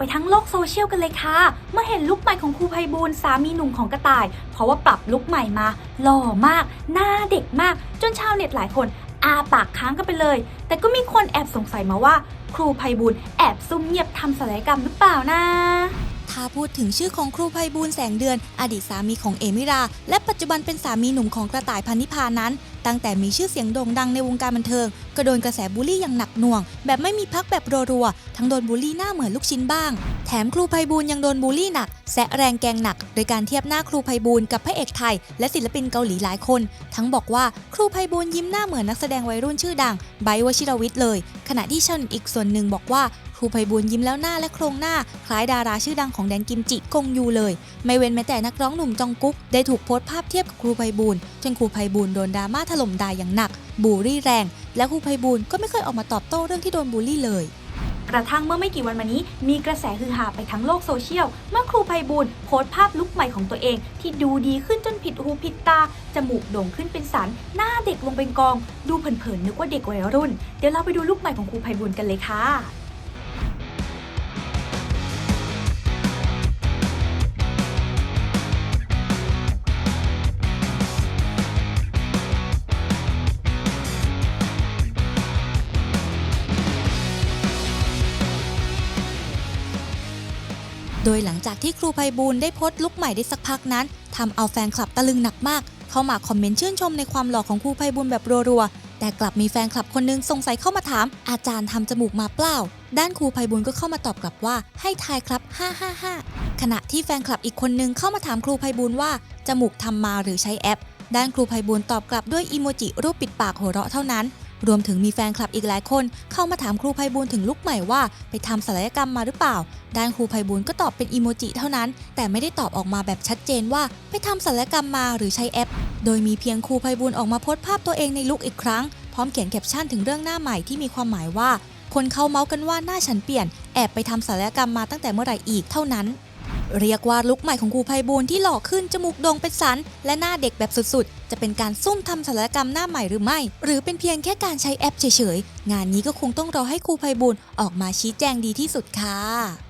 ไปทั้งโลกโซเชียลกันเลยค่ะ เมื่อเห็นลุคใหม่ของครูไพบูลสามีหนุ่มของกระต่าย เพราะว่าปรับลุคใหม่มา หล่อมาก หน้าเด็กมาก จนชาวเน็ตหลายคนอาปากค้างกันไปเลย แต่ก็มีคนแอบสงสัยมาว่า ครูไพบูลแอบซุ่มเงียบทำศัลยกรรมหรือเปล่านะถ้าพูดถึงชื่อของครูไพบูลแสงเดือน อดีตสามีของเอมิรา และปัจจุบันเป็นสามีหนุ่มของกระต่ายพันนิพานั้น ตั้งแต่มีชื่อเสียงโด่งดังในวงการบันเทิงก็โดนกระแสบูลลี่อย่างหนักหน่วง แบบไม่มีพักแบบรัวๆ ทั้งโดนบูลลี่หน้าเหมือนลูกชิ้นบ้าง แถมครูไพบูลยังโดนบูลลี่หนักแซะแรงแกงหนัก โดยการเทียบหน้าครูไพบูลกับพระเอกไทย และศิลปินเกาหลีหลายคน ทั้งบอกว่าครูไพบูลยิ้มหน้าเหมือนนักแสดงวัยรุ่นชื่อดังไบวชิรวิทย์เลย ขณะที่ชาวเน็ตอีกส่วนหนึ่งบอกว่าครูไพบูลยิ้มแล้วหน้าและโครงหน้า คล้ายดาราชื่อดังของแดนกิมจิกงยูเลย ไม่เว้นแม้แต่นักร้องหนุ่มจองกุ๊กได้ถูกโพสต์ภาพเทียบกับครูไพบูลจนครูไพบูลย์โดนดราม่าถล่มด่าอย่างหนัก บูลลี่แรงและครูไพบูลก็ไม่เคยออกมาตอบโต้เรื่องที่โดนบูลลี่เลยกระทั่งเมื่อไม่กี่วันมานี้มีกระแสฮือฮาไปทั้งโลกโซเชียล เมื่อครูไพบูลโพสต์ภาพลุคใหม่ของตัวเอง ที่ดูดีขึ้นจนผิดหูผิดตา จมูกโด่งขึ้นเป็นสัน หน้าเด็กลงเป็นกอง ดูเผินๆนึกว่าเด็กวัยรุ่น เดี๋ยวเราไปดูลุคใหม่ของครูไพบูลกันเลยค่ะ โดยหลังจากที่ครูไพบูลได้โพสต์ลุคใหม่ได้สักพักนั้นทำเอาแฟนคลับตะลึงหนักมาก เข้ามาคอมเมนต์ชื่นชมในความหล่อของครูไพบูลแบบรัวๆ แต่กลับมีแฟนคลับคนนึงสงสัยเข้ามาถาม อาจารย์ทำจมูกมาเปล่า ด้านครูไพบูลก็เข้ามาตอบกลับว่า ให้ทายครับ555ขณะที่แฟนคลับอีกคนนึงเข้ามาถามครูไพบูลว่า จมูกทำมาหรือใช้แอป ด้านครูไพบูลตอบกลับด้วยอีโมจิรูปปิดปากหัวเราะเท่านั้น รวมถึงมีแฟนคลับอีกหลายคน เข้ามาถามครูไพบูลถึงลุกใหม่ว่า ไปทำศัลยกรรมมาหรือเปล่า ด้านครูไพบูลก็ตอบเป็นอีโมจิเท่านั้น แต่ไม่ได้ตอบออกมาแบบชัดเจนว่า ไปทำศัลยกรรมมาหรือใช้แอป โดยมีเพียงครูไพบูลออกมาโพสต์ภาพตัวเองในลุกอีกครั้ง พร้อมเขียนแคปชั่นถึงเรื่องหน้าใหม่ที่มีความหมายว่า คนเขาเมาส์กันว่าหน้าฉันเปลี่ยน แอบไปทำศัลยกรรมมาตั้งแต่เมื่อไหร่อีกเท่านั้น เรียกว่าลุกใหม่ของครูไพบูลที่หล่อขึ้นจมูกโด่งเป็นสัน และหน้าเด็กแบบสุดๆ จะเป็นการซุ่มทำศัลยกรรมหน้าใหม่หรือไม่ หรือเป็นเพียงแค่การใช้แอปเฉยๆ งานนี้ก็คงต้องรอให้ครูไพบูลออกมาชี้แจงดีที่สุดค่ะ